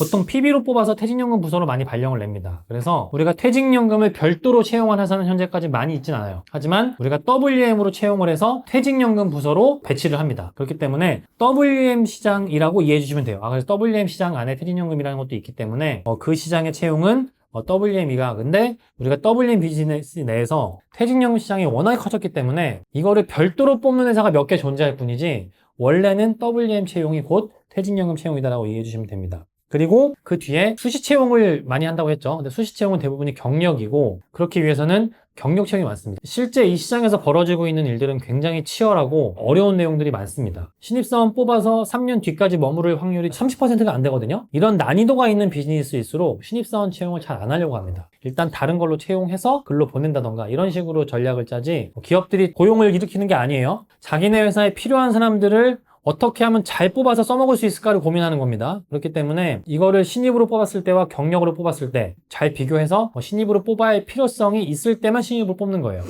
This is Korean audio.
보통 PB로 뽑아서 퇴직연금 부서로 많이 발령을 냅니다. 그래서 우리가 퇴직연금을 별도로 채용한 회사는 현재까지 많이 있진 않아요. 하지만 우리가 WM으로 채용을 해서 퇴직연금 부서로 배치를 합니다. 그렇기 때문에 WM 시장이라고 이해해 주시면 돼요. 아, 그래서 WM 시장 안에 퇴직연금이라는 것도 있기 때문에 어, 그 시장의 채용은 어, WM이가 근데 우리가 WM 비즈니스 내에서 퇴직연금 시장이 워낙에 커졌기 때문에 이거를 별도로 뽑는 회사가 몇 개 존재할 뿐이지 원래는 WM 채용이 곧 퇴직연금 채용이다라고 이해해 주시면 됩니다. 그리고 그 뒤에 수시 채용을 많이 한다고 했죠. 근데 수시 채용은 대부분이 경력이고 그렇기 위해서는 경력 채용이 많습니다. 실제 이 시장에서 벌어지고 있는 일들은 굉장히 치열하고 어려운 내용들이 많습니다. 신입사원 뽑아서 3년 뒤까지 머무를 확률이 30%가 안 되거든요. 이런 난이도가 있는 비즈니스일수록 신입사원 채용을 잘 안 하려고 합니다. 일단 다른 걸로 채용해서 글로 보낸다던가 이런 식으로 전략을 짜지 기업들이 고용을 일으키는 게 아니에요. 자기네 회사에 필요한 사람들을 어떻게 하면 잘 뽑아서 써먹을 수 있을까를 고민하는 겁니다. 그렇기 때문에 이거를 신입으로 뽑았을 때와 경력으로 뽑았을 때 잘 비교해서 어, 신입으로 뽑아야 할 필요성이 있을 때만 신입으로 뽑는 거예요.